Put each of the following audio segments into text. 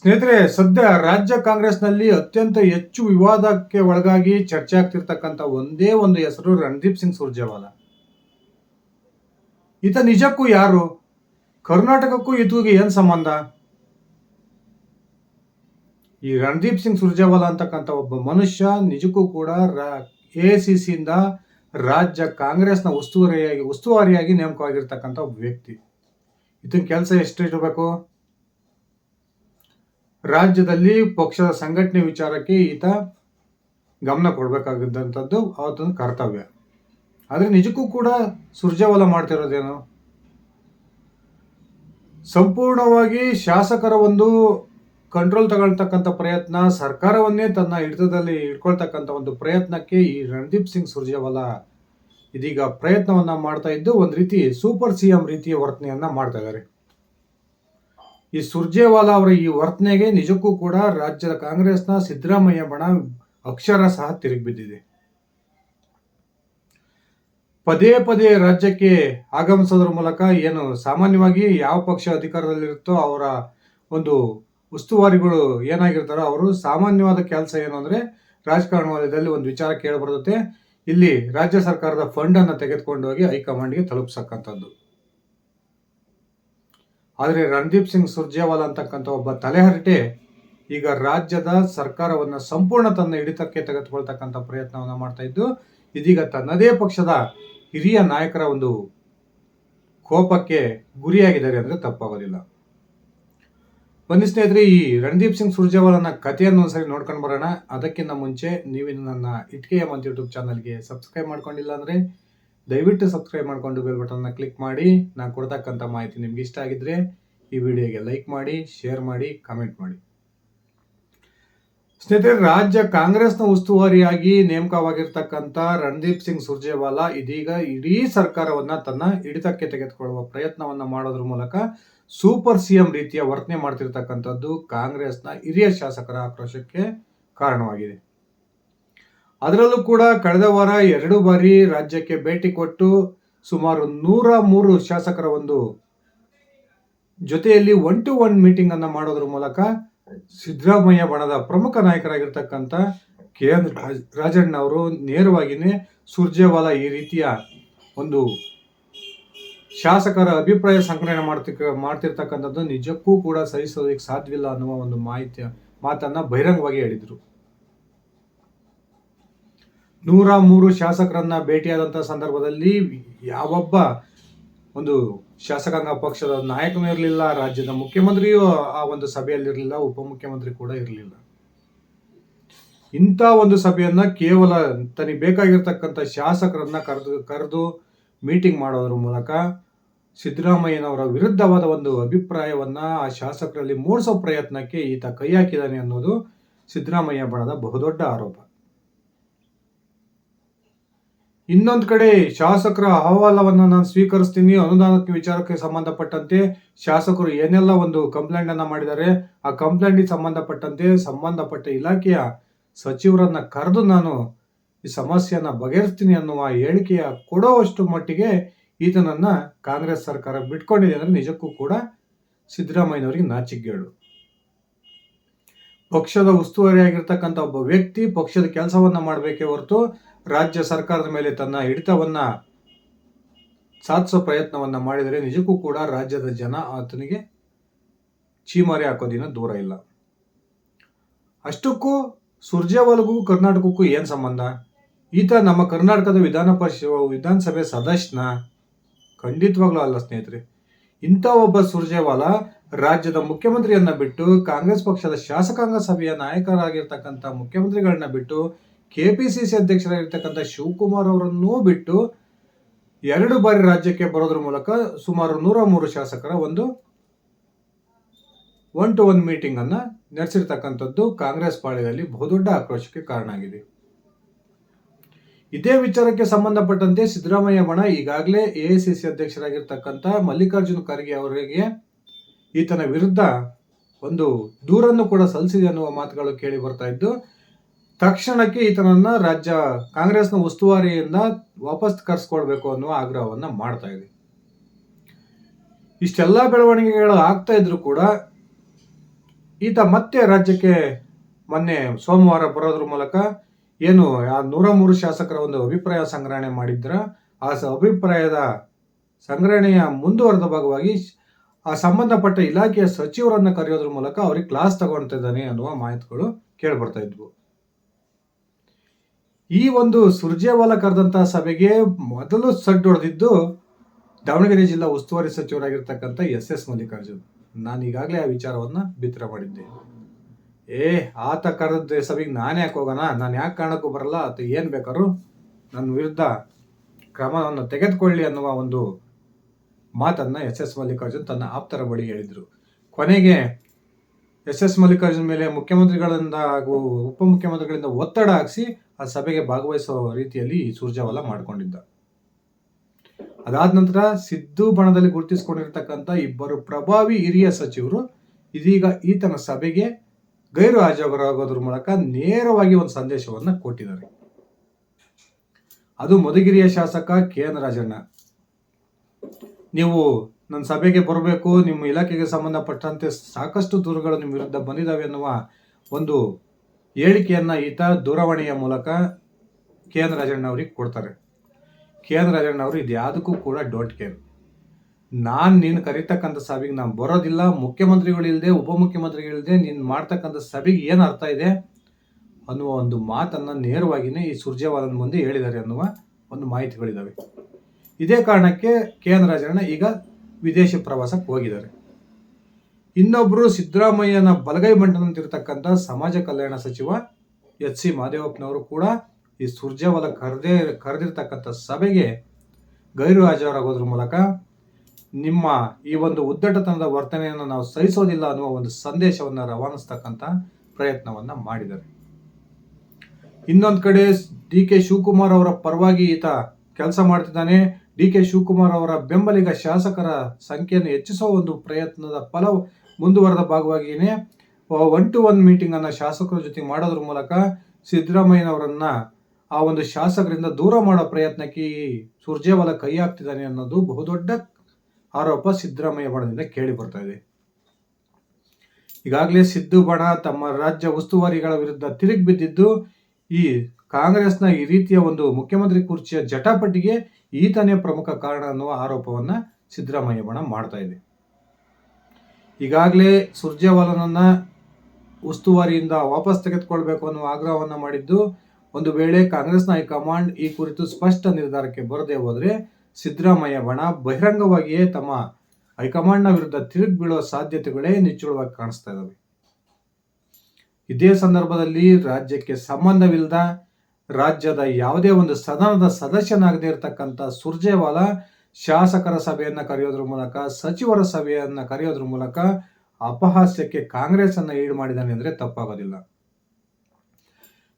ಸ್ನೇಹಿತರೆ, ಸದ್ಯ ರಾಜ್ಯ ಕಾಂಗ್ರೆಸ್ನಲ್ಲಿ ಅತ್ಯಂತ ಹೆಚ್ಚು ವಿವಾದಕ್ಕೆ ಒಳಗಾಗಿ ಚರ್ಚೆ ಆಗ್ತಿರ್ತಕ್ಕಂಥ ಒಂದೇ ಒಂದು ಹೆಸರು ರಣದೀಪ್ ಸಿಂಗ್ ಸುರ್ಜೇವಾಲ. ಈತ ನಿಜಕ್ಕೂ ಯಾರು? ಕರ್ನಾಟಕಕ್ಕೂ ಈತಗೆ ಏನು ಸಂಬಂಧ? ಈ ರಣದೀಪ್ ಸಿಂಗ್ ಸುರ್ಜೇವಾಲಾ ಅಂತಕ್ಕಂಥ ಒಬ್ಬ ಮನುಷ್ಯ ನಿಜಕ್ಕೂ ಕೂಡ ಎ ಸಿ ಸಿಯಿಂದ ರಾಜ್ಯ ಕಾಂಗ್ರೆಸ್ನ ಉಸ್ತುವಾರಿಯಾಗಿ ಉಸ್ತುವಾರಿಯಾಗಿ ನೇಮಕವಾಗಿರ್ತಕ್ಕಂಥ ಒಬ್ಬ ವ್ಯಕ್ತಿ. ಇದನ್ನ ಕೆಲಸ ಎಷ್ಟು ಇರಬೇಕು? ರಾಜ್ಯದಲ್ಲಿ ಪಕ್ಷದ ಸಂಘಟನೆ ವಿಚಾರಕ್ಕೆ ಈತ ಗಮನ ಕೊಡಬೇಕಾಗಿದ್ದಂಥದ್ದು ಅವತ್ತೊಂದು ಕರ್ತವ್ಯ. ಆದರೆ ನಿಜಕ್ಕೂ ಕೂಡ ಸುರ್ಜೇವಾಲ ಮಾಡ್ತಿರೋದೇನು? ಸಂಪೂರ್ಣವಾಗಿ ಶಾಸಕರ ಒಂದು ಕಂಟ್ರೋಲ್ ತಗೊಳ್ತಕ್ಕಂಥ ಪ್ರಯತ್ನ, ಸರ್ಕಾರವನ್ನೇ ತನ್ನ ಹಿಡಿತದಲ್ಲಿ ಇಟ್ಕೊಳ್ತಕ್ಕಂಥ ಒಂದು ಪ್ರಯತ್ನಕ್ಕೆ ಈ ರಣದೀಪ್ ಸಿಂಗ್ ಸುರ್ಜೇವಾಲಾ ಇದೀಗ ಪ್ರಯತ್ನವನ್ನ ಮಾಡ್ತಾ ಇದ್ದು ಒಂದು ರೀತಿ ಸೂಪರ್ ಸಿ ಎಂ ರೀತಿಯ ವರ್ತನೆಯನ್ನ ಮಾಡ್ತಾ ಇದ್ದಾರೆ. ಈ ಸುರ್ಜೇವಾಲಾ ಅವರ ಈ ವರ್ತನೆಗೆ ನಿಜಕ್ಕೂ ಕೂಡ ರಾಜ್ಯದ ಕಾಂಗ್ರೆಸ್ನ ಸಿದ್ದರಾಮಯ್ಯ ಬಣ ಅಕ್ಷರ ಸಹ ತಿರುಗಿಬಿದ್ದಿದೆ ಪದೇ ಪದೇ ರಾಜ್ಯಕ್ಕೆ ಆಗಮಿಸೋದ್ರ ಮೂಲಕ ಏನು ಸಾಮಾನ್ಯವಾಗಿ ಯಾವ ಪಕ್ಷ ಅಧಿಕಾರದಲ್ಲಿರುತ್ತೋ ಅವರ ಒಂದು ಉಸ್ತುವಾರಿಗಳು ಏನಾಗಿರ್ತಾರೋ ಅವರು ಸಾಮಾನ್ಯವಾದ ಕೆಲಸ ಏನು ಅಂದ್ರೆ ರಾಜಕಾರಣ ವಲಯದಲ್ಲಿ ಒಂದು ವಿಚಾರ ಕೇಳಿಬರುತ್ತೆ ಇಲ್ಲಿ ರಾಜ್ಯ ಸರ್ಕಾರದ ಫಂಡ್ ಅನ್ನು ತೆಗೆದುಕೊಂಡು ಹೋಗಿ ಹೈಕಮಾಂಡ್ಗೆ ತಲುಪಿಸಕ್ಕಂಥದ್ದು. ಆದರೆ ರಣದೀಪ್ ಸಿಂಗ್ ಸುರ್ಜೇವಾಲಾ ಅಂತಕ್ಕಂಥ ಒಬ್ಬ ತಲೆಹರಟೆ ಈಗ ರಾಜ್ಯದ ಸರ್ಕಾರವನ್ನು ಸಂಪೂರ್ಣ ತನ್ನ ಹಿಡಿತಕ್ಕೆ ತೆಗೆದುಕೊಳ್ತಕ್ಕಂಥ ಪ್ರಯತ್ನವನ್ನು ಮಾಡ್ತಾ ಇದ್ದು, ಇದೀಗ ತನ್ನದೇ ಪಕ್ಷದ ಹಿರಿಯ ನಾಯಕರ ಒಂದು ಕೋಪಕ್ಕೆ ಗುರಿಯಾಗಿದ್ದಾರೆ ಅಂದರೆ ತಪ್ಪಾಗೋದಿಲ್ಲ. ಬನ್ನಿ ಸ್ನೇಹಿತರೆ, ಈ ರಣದೀಪ್ ಸಿಂಗ್ ಸುರ್ಜೇವಾಲನ ಕಥೆಯನ್ನು ಒಂದ್ಸರಿ ನೋಡ್ಕೊಂಡು ಬರೋಣ. ಅದಕ್ಕಿಂತ ಮುಂಚೆ ನೀವು ನನ್ನ ಇಟ್ಕೆ ಮಂತ್ ಯೂಟ್ಯೂಬ್ ಚಾನಲ್ಗೆ ಸಬ್ಸ್ಕ್ರೈಬ್ ಮಾಡ್ಕೊಂಡಿಲ್ಲ ಅಂದ್ರೆ ದಯವಿಟ್ಟು ಸಬ್ಸ್ಕ್ರೈಬ್ ಮಾಡ್ಕೊಂಡು ಬೆಲ್ ಬಟನ್ನ ಕ್ಲಿಕ್ ಮಾಡಿ. ನಾನು ಕೊಡ್ತಕ್ಕಂಥ ಮಾಹಿತಿ ನಿಮ್ಗೆ ಇಷ್ಟ ಆಗಿದ್ರೆ ಈ ವಿಡಿಯೋಗೆ ಲೈಕ್ ಮಾಡಿ ಶೇರ್ ಮಾಡಿ ಕಮೆಂಟ್ ಮಾಡಿ. ಸ್ನೇಹಿತರೆ, ರಾಜ್ಯ ಕಾಂಗ್ರೆಸ್ನ ಉಸ್ತುವಾರಿಯಾಗಿ ನೇಮಕವಾಗಿರ್ತಕ್ಕಂಥ ರಣದೀಪ್ ಸಿಂಗ್ ಸುರ್ಜೇವಾಲಾ ಇದೀಗ ಇಡೀ ಸರ್ಕಾರವನ್ನ ತನ್ನ ಹಿಡಿತಕ್ಕೆ ತೆಗೆದುಕೊಳ್ಳುವ ಪ್ರಯತ್ನವನ್ನ ಮಾಡೋದ್ರ ಮೂಲಕ ಸೂಪರ್ ಸಿಎಂ ರೀತಿಯ ವರ್ತನೆ ಮಾಡ್ತಿರ್ತಕ್ಕಂಥದ್ದು ಕಾಂಗ್ರೆಸ್ನ ಹಿರಿಯ ಶಾಸಕರ ಆಕ್ರೋಶಕ್ಕೆ ಕಾರಣವಾಗಿದೆ. ಅದರಲ್ಲೂ ಕೂಡ ಕಳೆದ ವಾರ ಎರಡು ಬಾರಿ ರಾಜ್ಯಕ್ಕೆ ಭೇಟಿ ಕೊಟ್ಟು ಸುಮಾರು ನೂರ ಮೂರು ಶಾಸಕರ ಒಂದು ಜೊತೆಯಲ್ಲಿ ಒನ್ ಟು ಒನ್ ಮೀಟಿಂಗ್ ಅನ್ನು ಮಾಡೋದ್ರ ಮೂಲಕ ಸಿದ್ದರಾಮಯ್ಯ ಬಣದ ಪ್ರಮುಖ ನಾಯಕರಾಗಿರ್ತಕ್ಕಂಥ ಕೆ ಎನ್ ರಾಜಣ್ಣ ಅವರು ನೇರವಾಗಿಯೇ ಸುರ್ಜೇವಾಲ ಈ ರೀತಿಯ ಒಂದು ಶಾಸಕರ ಅಭಿಪ್ರಾಯ ಸಂಗ್ರಹಣೆ ಮಾಡ್ತಿ ಮಾಡ್ತಿರ್ತಕ್ಕಂಥದ್ದು ನಿಜಕ್ಕೂ ಕೂಡ ಸಹಿಸೋದಕ್ಕೆ ಸಾಧ್ಯವಿಲ್ಲ ಅನ್ನುವ ಒಂದು ಮಾಹಿತಿಯ ಮಾತನ್ನ ಬಹಿರಂಗವಾಗಿ ಹೇಳಿದ್ರು. ನೂರ ಮೂರು ಶಾಸಕರನ್ನ ಭೇಟಿಯಾದಂಥ ಸಂದರ್ಭದಲ್ಲಿ ಯಾವೊಬ್ಬ ಒಂದು ಶಾಸಕಾಂಗ ಪಕ್ಷದ ನಾಯಕನೂ ಇರಲಿಲ್ಲ, ರಾಜ್ಯದ ಮುಖ್ಯಮಂತ್ರಿಯೂ ಆ ಒಂದು ಸಭೆಯಲ್ಲಿರಲಿಲ್ಲ, ಉಪಮುಖ್ಯಮಂತ್ರಿ ಕೂಡ ಇರಲಿಲ್ಲ. ಇಂಥ ಒಂದು ಸಭೆಯನ್ನ ಕೇವಲ ತನಗೆ ಬೇಕಾಗಿರ್ತಕ್ಕಂಥ ಶಾಸಕರನ್ನ ಕರೆದು ಕರೆದು ಮೀಟಿಂಗ್ ಮಾಡೋದ್ರ ಮೂಲಕ ಸಿದ್ದರಾಮಯ್ಯನವರ ವಿರುದ್ಧವಾದ ಒಂದು ಅಭಿಪ್ರಾಯವನ್ನ ಆ ಶಾಸಕರಲ್ಲಿ ಮೂಡಿಸೋ ಪ್ರಯತ್ನಕ್ಕೆ ಈತ ಕೈ ಹಾಕಿದ್ದಾನೆ ಅನ್ನೋದು ಸಿದ್ದರಾಮಯ್ಯ ಬಣದ ಬಹುದೊಡ್ಡ ಆರೋಪ. ಇನ್ನೊಂದು ಕಡೆ ಶಾಸಕರ ಅಹವಾಲವನ್ನು ನಾನು ಸ್ವೀಕರಿಸ್ತೀನಿ, ಅನುದಾನಕ್ಕೆ ವಿಚಾರಕ್ಕೆ ಸಂಬಂಧಪಟ್ಟಂತೆ ಶಾಸಕರು ಏನೆಲ್ಲ ಒಂದು ಕಂಪ್ಲೇಂಟ್ ಅನ್ನ ಮಾಡಿದ್ದಾರೆ, ಆ ಕಂಪ್ಲೇಂಟಿಗೆ ಸಂಬಂಧಪಟ್ಟಂತೆ ಸಂಬಂಧಪಟ್ಟ ಇಲಾಖೆಯ ಸಚಿವರನ್ನ ಕರೆದು ನಾನು ಈ ಸಮಸ್ಯೆಯನ್ನ ಬಗೆಹರಿಸ್ತೀನಿ ಅನ್ನುವ ಹೇಳಿಕೆಯ ಕೊಡುವಷ್ಟು ಮಟ್ಟಿಗೆ ಈತನನ್ನ ಕಾಂಗ್ರೆಸ್ ಸರ್ಕಾರ ಬಿಟ್ಕೊಂಡಿದೆ ಅಂದ್ರೆ ನಿಜಕ್ಕೂ ಕೂಡ ಸಿದ್ದರಾಮಯ್ಯನವರಿಗೆ ನಾಚಿಕೆಗೇಡು. ಪಕ್ಷದ ಉಸ್ತುವಾರಿಯಾಗಿರ್ತಕ್ಕಂಥ ಒಬ್ಬ ವ್ಯಕ್ತಿ ಪಕ್ಷದ ಕೆಲಸವನ್ನ ಮಾಡಬೇಕೇ ಹೊರತು ರಾಜ್ಯ ಸರ್ಕಾರದ ಮೇಲೆ ತನ್ನ ಹಿಡಿತವನ್ನ ಸಾಧಿಸೋ ಪ್ರಯತ್ನವನ್ನ ಮಾಡಿದರೆ ನಿಜಕ್ಕೂ ಕೂಡ ರಾಜ್ಯದ ಜನ ಆತನಿಗೆ ಚೀಮಾರಿ ಹಾಕೋದಿನ ದೂರ ಇಲ್ಲ. ಅಷ್ಟಕ್ಕೂ ಸುರ್ಜೇವಾಲ್ಗೂ ಕರ್ನಾಟಕಕ್ಕೂ ಏನು ಸಂಬಂಧ? ಈತ ನಮ್ಮ ಕರ್ನಾಟಕದ ವಿಧಾನ ಪರಿಷತ್ ವಿಧಾನಸಭೆ ಸದಸ್ಯನ ಖಂಡಿತವಾಗ್ಲೂ ಅಲ್ಲ ಸ್ನೇಹಿತರೆ. ಇಂಥ ಒಬ್ಬ ಸುರ್ಜೇವಾಲಾ ರಾಜ್ಯದ ಮುಖ್ಯಮಂತ್ರಿಯನ್ನ ಬಿಟ್ಟು ಕಾಂಗ್ರೆಸ್ ಪಕ್ಷದ ಶಾಸಕಾಂಗ ಸಭೆಯ ನಾಯಕರಾಗಿರ್ತಕ್ಕಂಥ ಮುಖ್ಯಮಂತ್ರಿಗಳನ್ನ ಬಿಟ್ಟು ಕೆ ಪಿ ಸಿ ಸಿ ಅಧ್ಯಕ್ಷರಾಗಿರ್ತಕ್ಕಂಥ ಶಿವಕುಮಾರ್ ಅವರನ್ನೂ ಬಿಟ್ಟು ಎರಡು ಬಾರಿ ರಾಜ್ಯಕ್ಕೆ ಬರೋದ್ರ ಮೂಲಕ ಸುಮಾರು ನೂರ ಮೂರು ಶಾಸಕರ ಒಂದು ಒನ್ ಟು ಒನ್ ಮೀಟಿಂಗ್ ಅನ್ನ ನಡೆಸಿರ್ತಕ್ಕಂಥದ್ದು ಕಾಂಗ್ರೆಸ್ ಪಾಳ್ಯದಲ್ಲಿ ಬಹುದೊಡ್ಡ ಆಕ್ರೋಶಕ್ಕೆ ಕಾರಣ ಆಗಿದೆ. ಇದೇ ವಿಚಾರಕ್ಕೆ ಸಂಬಂಧಪಟ್ಟಂತೆ ಸಿದ್ದರಾಮಯ್ಯ ಬಣ ಈಗಾಗಲೇ ಎಐಸಿಸಿ ಅಧ್ಯಕ್ಷರಾಗಿರ್ತಕ್ಕಂಥ ಮಲ್ಲಿಕಾರ್ಜುನ ಖರ್ಗೆ ಅವರಿಗೆ ಈತನ ವಿರುದ್ಧ ಒಂದು ದೂರನ್ನು ಕೂಡ ಸಲ್ಲಿಸಿದೆ ಅನ್ನುವ ಮಾತುಗಳು ಕೇಳಿ ಬರ್ತಾ ಇದ್ದು, ತಕ್ಷಣಕ್ಕೆ ಈತನನ್ನ ರಾಜ್ಯ ಕಾಂಗ್ರೆಸ್ನ ಉಸ್ತುವಾರಿಯಿಂದ ವಾಪಸ್ ಕರೆಸ್ಕೊಳ್ಬೇಕು ಅನ್ನುವ ಆಗ್ರಹವನ್ನ ಮಾಡ್ತಾ ಇದೆ. ಇಷ್ಟೆಲ್ಲ ಬೆಳವಣಿಗೆಗಳು ಆಗ್ತಾ ಇದ್ರು ಕೂಡ ಈತ ಮತ್ತೆ ರಾಜ್ಯಕ್ಕೆ ಮೊನ್ನೆ ಸೋಮವಾರ ಬರೋದ್ರ ಮೂಲಕ ಏನು, ಆ ನೂರ ಮೂರು ಶಾಸಕರ ಒಂದು ಅಭಿಪ್ರಾಯ ಸಂಗ್ರಹಣೆ ಮಾಡಿದ್ರ, ಆ ಅಭಿಪ್ರಾಯದ ಸಂಗ್ರಹಣೆಯ ಮುಂದುವರೆದ ಭಾಗವಾಗಿ ಆ ಸಂಬಂಧಪಟ್ಟ ಇಲಾಖೆಯ ಸಚಿವರನ್ನ ಕರೆಯೋದ್ರ ಮೂಲಕ ಅವ್ರಿಗೆ ಕ್ಲಾಸ್ ತಗೊಳ್ತಿದ್ದಾನೆ ಅನ್ನುವ ಮಾಹಿತಿಗಳು ಕೇಳ್ಬರ್ತಾ ಇದ್ವು. ಈ ಒಂದು ಸುರ್ಜೇವಾಲ ಕರೆದಂತಹ ಸಭೆಗೆ ಮೊದಲು ಸಡ್ಡೊಡೆದಿದ್ದು ದಾವಣಗೆರೆ ಜಿಲ್ಲಾ ಉಸ್ತುವಾರಿ ಸಚಿವರಾಗಿರ್ತಕ್ಕಂಥ ಎಸ್ ಎಸ್ ಮಲ್ಲಿಕಾರ್ಜುನ್. ನಾನು ಈಗಾಗಲೇ ಆ ವಿಚಾರವನ್ನ ಬಿತ್ತರ ಮಾಡಿದ್ದೆ. ಏ, ಆತ ಕರೆದ ಸಭೆಗೆ ನಾನು ಯಾಕೆ ಹೋಗೋಣ? ನಾನು ಯಾಕೆ ಕಾರಣಕ್ಕೂ ಬರಲ್ಲ? ಆತ ಏನು ಬೇಕಾದ್ರು ನನ್ನ ವಿರುದ್ಧ ಕ್ರಮವನ್ನು ತೆಗೆದುಕೊಳ್ಳಿ ಅನ್ನುವ ಒಂದು ಮಾತನ್ನು ಎಸ್ ಎಸ್ ಮಲ್ಲಿಕಾರ್ಜುನ್ ತನ್ನ ಆಪ್ತರ ಬಳಿ ಹೇಳಿದರು. ಕೊನೆಗೆ ಎಸ್ ಎಸ್ ಮಲ್ಲಿಕಾರ್ಜುನ್ ಮೇಲೆ ಮುಖ್ಯಮಂತ್ರಿಗಳಿಂದ ಹಾಗೂ ಉಪಮುಖ್ಯಮಂತ್ರಿಗಳಿಂದ ಒತ್ತಡ ಹಾಕಿಸಿ ಆ ಸಭೆಗೆ ಭಾಗವಹಿಸುವ ರೀತಿಯಲ್ಲಿ ಈ ಸುರ್ಜಾವಾಲ ಮಾಡಿಕೊಂಡಿದ್ದ. ಅದಾದ ನಂತರ ಸಿದ್ದು ಬಣದಲ್ಲಿ ಗುರುತಿಸಿಕೊಂಡಿರ್ತಕ್ಕಂಥ ಇಬ್ಬರು ಪ್ರಭಾವಿ ಹಿರಿಯ ಸಚಿವರು ಇದೀಗ ಈತನ ಸಭೆಗೆ ಗೈರು ಹಾಜರಾಗೋದ್ರ ಮೂಲಕ ನೇರವಾಗಿ ಒಂದು ಸಂದೇಶವನ್ನು ಕೊಟ್ಟಿದ್ದಾರೆ. ಅದು ಮಧುಗಿರಿಯ ಶಾಸಕ ಕೆ ಎನ್ ರಾಜಣ್ಣ. ನೀವು ನನ್ನ ಸಭೆಗೆ ಬರಬೇಕು, ನಿಮ್ಮ ಇಲಾಖೆಗೆ ಸಂಬಂಧಪಟ್ಟಂತೆ ಸಾಕಷ್ಟು ದೂರುಗಳು ನಿಮ್ಮ ವಿರುದ್ಧ ಬಂದಿದ್ದಾವೆ ಎನ್ನುವ ಒಂದು ಹೇಳಿಕೆಯನ್ನು ಈತ ದೂರವಾಣಿಯ ಮೂಲಕ ಕೆ ಎನ್ ರಾಜಣ್ಣ ಅವರಿಗೆ ಕೊಡ್ತಾರೆ. ಕೆ ಎನ್ ರಾಜಣ್ಣ ಅವರು ಇದು ಯಾವುದಕ್ಕೂ ಕೂಡ ಡೋಂಟ್ ಕೇರ್ ನಾನು ನೀನು ಕರೀತಕ್ಕಂಥ ಸಭೆಗೆ ನಾನು ಬರೋದಿಲ್ಲ ಮುಖ್ಯಮಂತ್ರಿಗಳಿಲ್ಲದೆ ಉಪಮುಖ್ಯಮಂತ್ರಿಗಳಿಲ್ಲದೆ ನೀನು ಮಾಡ್ತಕ್ಕಂಥ ಸಭೆಗೆ ಏನು ಅರ್ಥ ಇದೆ ಅನ್ನುವ ಒಂದು ಮಾತನ್ನು ನೇರವಾಗಿಯೇ ಈ ಸುರ್ಜೇವಾಲನ ಮುಂದೆ ಹೇಳಿದ್ದಾರೆ ಅನ್ನುವ ಒಂದು ಮಾಹಿತಿಗಳಿದ್ದಾವೆ ಇದೇ ಕಾರಣಕ್ಕೆ ಕೆ ಎನ್ ರಾಜಣ್ಣ ಈಗ ವಿದೇಶಿ ಪ್ರವಾಸಕ್ಕೆ ಹೋಗಿದ್ದಾರೆ. ಇನ್ನೊಬ್ಬರು ಸಿದ್ದರಾಮಯ್ಯನ ಬಲಗೈ ಮಂಟನಂತಿರ್ತಕ್ಕಂಥ ಸಮಾಜ ಕಲ್ಯಾಣ ಸಚಿವ ಎಚ್ ಸಿ ಮಹದೇವಪ್ಪನವರು ಕೂಡ ಈ ಸುರ್ಜೇವಾಲ ಕರೆದೇ, ಕರೆದಿರ್ತಕ್ಕಂಥ ಸಭೆಗೆ ಗೈರು ಹಾಜರಾಗೋದ್ರ ಮೂಲಕ ನಿಮ್ಮ ಈ ಒಂದು ಉದ್ದಟತನದ ವರ್ತನೆಯನ್ನು ನಾವು ಸಹಿಸೋದಿಲ್ಲ ಅನ್ನುವ ಒಂದು ಸಂದೇಶವನ್ನು ರವಾನಿಸ್ತಕ್ಕಂಥ ಪ್ರಯತ್ನವನ್ನ ಮಾಡಿದ್ದಾರೆ. ಇನ್ನೊಂದು ಕಡೆ ಡಿ ಕೆ ಶಿವಕುಮಾರ್ ಅವರ ಪರವಾಗಿ ಈತ ಕೆಲಸ ಮಾಡ್ತಿದ್ದಾನೆ. ಡಿ ಕೆ ಶಿವಕುಮಾರ್ ಅವರ ಬೆಂಬಲಿಗ ಶಾಸಕರ ಸಂಖ್ಯೆಯನ್ನು ಹೆಚ್ಚಿಸುವ ಒಂದು ಪ್ರಯತ್ನದ ಫಲ ಮುಂದುವರೆದ ಭಾಗವಾಗಿಯೇ ಒನ್ ಟು ಒನ್ ಮೀಟಿಂಗ್ ಅನ್ನ ಶಾಸಕರ ಜೊತೆ ಮಾಡೋದ್ರ ಮೂಲಕ ಸಿದ್ದರಾಮಯ್ಯನವರನ್ನ ಆ ಒಂದು ಶಾಸಕರಿಂದ ದೂರ ಮಾಡೋ ಪ್ರಯತ್ನಕ್ಕೆ ಸುರ್ಜೇವಾಲ ಕೈ ಹಾಕ್ತಿದ್ದಾನೆ ಅನ್ನೋದು ಬಹುದೊಡ್ಡ ಆರೋಪ ಸಿದ್ದರಾಮಯ್ಯ ಬಣದಿಂದ ಕೇಳಿ ಬರ್ತಾ ಇದೆ. ಈಗಾಗಲೇ ಸಿದ್ದು ಬಣ ತಮ್ಮ ರಾಜ್ಯ ಉಸ್ತುವಾರಿಗಳ ವಿರುದ್ಧ ತಿರುಗಿ ಬಿದ್ದಿದ್ದು, ಈ ಕಾಂಗ್ರೆಸ್ನ ಈ ರೀತಿಯ ಒಂದು ಮುಖ್ಯಮಂತ್ರಿ ಕುರ್ಚಿಯ ಜಟಾಪಟಿಗೆ ಈತನೇ ಪ್ರಮುಖ ಕಾರಣ ಅನ್ನುವ ಆರೋಪವನ್ನು ಸಿದ್ದರಾಮಯ್ಯ ಬಣ ಮಾಡ್ತಾ ಇದೆ. ಈಗಾಗಲೇ ಸುರ್ಜೇವಾಲನನ್ನ ಉಸ್ತುವಾರಿಯಿಂದ ವಾಪಸ್ ತೆಗೆದುಕೊಳ್ಬೇಕು ಅನ್ನುವ ಆಗ್ರಹವನ್ನ ಮಾಡಿದ್ದು, ಒಂದು ವೇಳೆ ಕಾಂಗ್ರೆಸ್ನ ಹೈಕಮಾಂಡ್ ಈ ಕುರಿತು ಸ್ಪಷ್ಟ ನಿರ್ಧಾರಕ್ಕೆ ಬರದೇ ಹೋದ್ರೆ ಸಿದ್ದರಾಮಯ್ಯ ಬಣ ಬಹಿರಂಗವಾಗಿಯೇ ತಮ್ಮ ಹೈಕಮಾಂಡ್ನ ವಿರುದ್ಧ ತಿರುಗಿ ಬೀಳುವ ಸಾಧ್ಯತೆಗಳೇ ನಿಚ್ಚಳವಾಗಿ ಕಾಣಿಸ್ತಾ ಇದ್ದಾವೆ ಇದೇ ಸಂದರ್ಭದಲ್ಲಿ ರಾಜ್ಯಕ್ಕೆ ಸಂಬಂಧವಿಲ್ಲದ ರಾಜ್ಯದ ಯಾವುದೇ ಒಂದು ಸದನದ ಸದಸ್ಯನಾಗದೇ ಇರತಕ್ಕಂಥ ಸುರ್ಜೇವಾಲ ಶಾಸಕರ ಸಭೆಯನ್ನ ಕರೆಯೋದ್ರ ಮೂಲಕ, ಸಚಿವರ ಸಭೆಯನ್ನ ಕರೆಯೋದ್ರ ಮೂಲಕ ಅಪಹಾಸ್ಯಕ್ಕೆ ಕಾಂಗ್ರೆಸ್ ಅನ್ನ ಈಡು ಮಾಡಿದ್ದಾನೆ ಅಂದರೆ ತಪ್ಪಾಗೋದಿಲ್ಲ.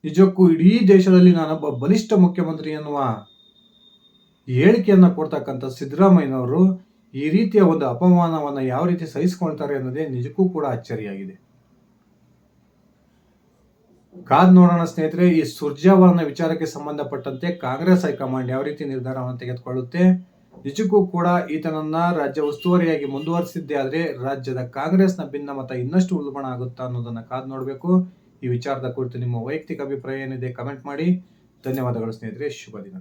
ನಿಜಕ್ಕೂ ಇಡೀ ದೇಶದಲ್ಲಿ ನಾನೊಬ್ಬ ಬಲಿಷ್ಠ ಮುಖ್ಯಮಂತ್ರಿ ಎನ್ನುವ ಹೇಳಿಕೆಯನ್ನ ಕೊಡ್ತಕ್ಕಂಥ ಸಿದ್ದರಾಮಯ್ಯನವರು ಈ ರೀತಿಯ ಒಂದು ಅಪಮಾನವನ್ನು ಯಾವ ರೀತಿ ಸಹಿಸಿಕೊಳ್ತಾರೆ ಅನ್ನೋದೇ ನಿಜಕ್ಕೂ ಕೂಡ ಅಚ್ಚರಿಯಾಗಿದೆ. ಕಾದ್ ನೋಡೋಣ ಸ್ನೇಹಿತರೆ, ಈ ಸುರ್ಜಾವರನ ವಿಚಾರಕ್ಕೆ ಸಂಬಂಧಪಟ್ಟಂತೆ ಕಾಂಗ್ರೆಸ್ ಹೈಕಮಾಂಡ್ ಯಾವ ರೀತಿ ನಿರ್ಧಾರವನ್ನು ತೆಗೆದುಕೊಳ್ಳುತ್ತೆ? ನಿಜಕ್ಕೂ ಕೂಡ ಈತನನ್ನ ರಾಜ್ಯ ಉಸ್ತುವಾರಿಯಾಗಿ ಮುಂದುವರಿಸಿದ್ದೇ ಆದರೆ ರಾಜ್ಯದ ಕಾಂಗ್ರೆಸ್ನ ಭಿನ್ನಮತ ಇನ್ನಷ್ಟು ಉಲ್ಬಣ ಆಗುತ್ತಾ ಅನ್ನೋದನ್ನ ಕಾದ್ ನೋಡಬೇಕು. ಈ ವಿಚಾರದ ಕುರಿತು ನಿಮ್ಮ ವೈಯಕ್ತಿಕ ಅಭಿಪ್ರಾಯ ಏನಿದೆ ಕಮೆಂಟ್ ಮಾಡಿ. ಧನ್ಯವಾದಗಳು ಸ್ನೇಹಿತರೆ, ಶುಭ ದಿನ.